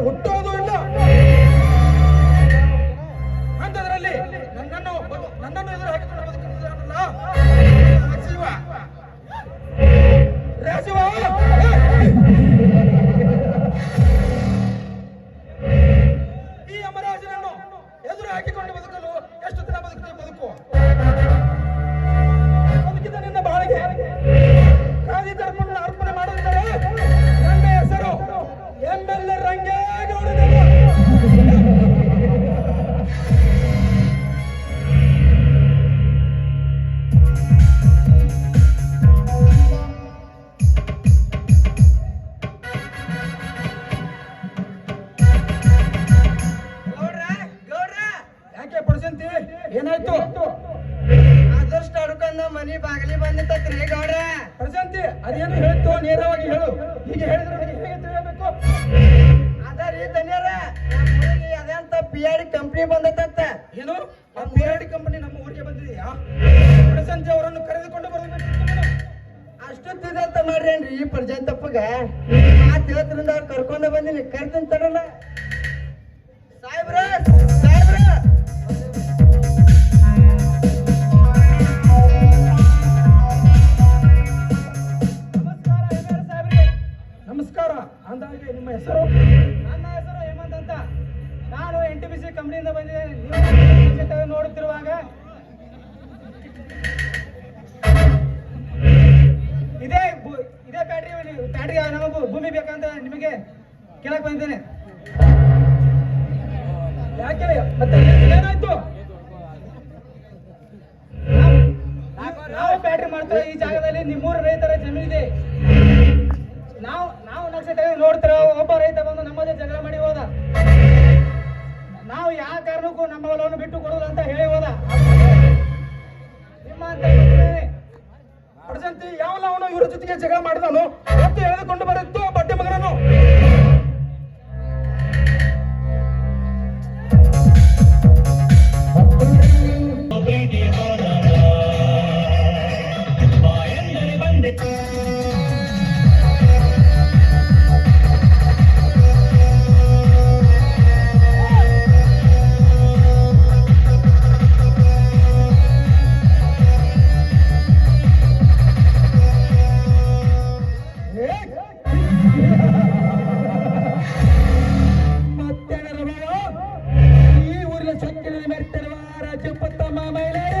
ಹುಟ್ಟು ಏನಾಯ್ತು? ಅದೃಷ್ಟ ಅಡ್ಕೊಂಡ ಮನಿ ಬಾಗಿಲಿ ಬಂದಿತ್ತತ್ರಿ ಗೌಡ ಪ್ರಶಾಂತಿ ಅದೇನು ಹೇಳ್ತು ನೇರವಾಗಿ ಹೇಳು. ಹೀಗೆ ಹೇಳಿದ್ರೆ ಹೇಗೆ ತಿಳಿಯಬೇಕು? ಅದ ರೀ ಧನ್ಯರ ಅದಂತ ಪಿ ಆರ್ ಕಂಪ್ನಿ ಬಂದತ್ತ. ಏನು? ಆ ಪಿ ಆರ್ ಕಂಪನಿ ನಮ್ಮ ಊರಿಗೆ ಬಂದಿದೆಯಾ? ಪ್ರಶಾಂತಿ ಅವರನ್ನು ಕರೆದುಕೊಂಡು ಬರಬೇಕು ಅಷ್ಟು ಅಂತ ಮಾಡ್ರೇನ್ರಿ ಈ ಪ್ರಜಾಂತಪ್ಪಗ? ಆ ತಿಳದ್ರಿಂದ ಕರ್ಕೊಂಡು ಬಂದಿನಿ ಕರ್ದಂತಡಲ್ಲ ಸಾಹೇಬ್ರ ಬಿ ಕಂಪ್ನಿಯಿಂದ ಬಂದಿದೆ. ನೀವು ನೋಡುತ್ತಿರುವಾಗ ಇದೇ ಇದೇ ಬ್ಯಾಟ್ರಿ ಬ್ಯಾಟ್ರಿಗೆ ನಮಗೂ ಭೂಮಿ ಬೇಕಂತ ನಿಮಗೆ ಕೇಳಕ್ ಬಂದಿದ್ದೇನೆ. ಯಾಕೆ ಮತ್ತೆ ಏನಾಯ್ತು? ನಾವು- ಬ್ಯಾಟ್ರಿ ಮಾಡ್ತೇವೆ ಈ ಜಾಗದಲ್ಲಿ ನಿಮ್ಮೂರು ರೈತರ ಜಮೀನಿದೆ ನಾವು ನಾವು ನಕ್ಷೆ ನೋಡ್ತೀರ ನೋಡ್ತಿರೋ ಒಬ್ಬ ರೈತ ಬಂದು ನಮ್ಮದೇ ಜಗಳ ಮಾಡಿ ಹೋದ. ನಾವು ಯಾವ ಕಾರಣಕ್ಕೂ ನಮ್ಮ ಹೊಲವನ್ನು ಬಿಟ್ಟು ಕೊಡೋದು ಅಂತ ಹೇಳಿ ಹೋದ. ನಿಮ್ಮಂತ ಯಾವ ಲವನು ಇವರ ಜೊತೆಗೆ ಜಗಳ ಮಾಡಿದನು ಮತ್ತು ಎಳೆದುಕೊಂಡು ಬರುತ್ತೋ ಬಟ್ಟೆ ಮಗನನ್ನು? mama le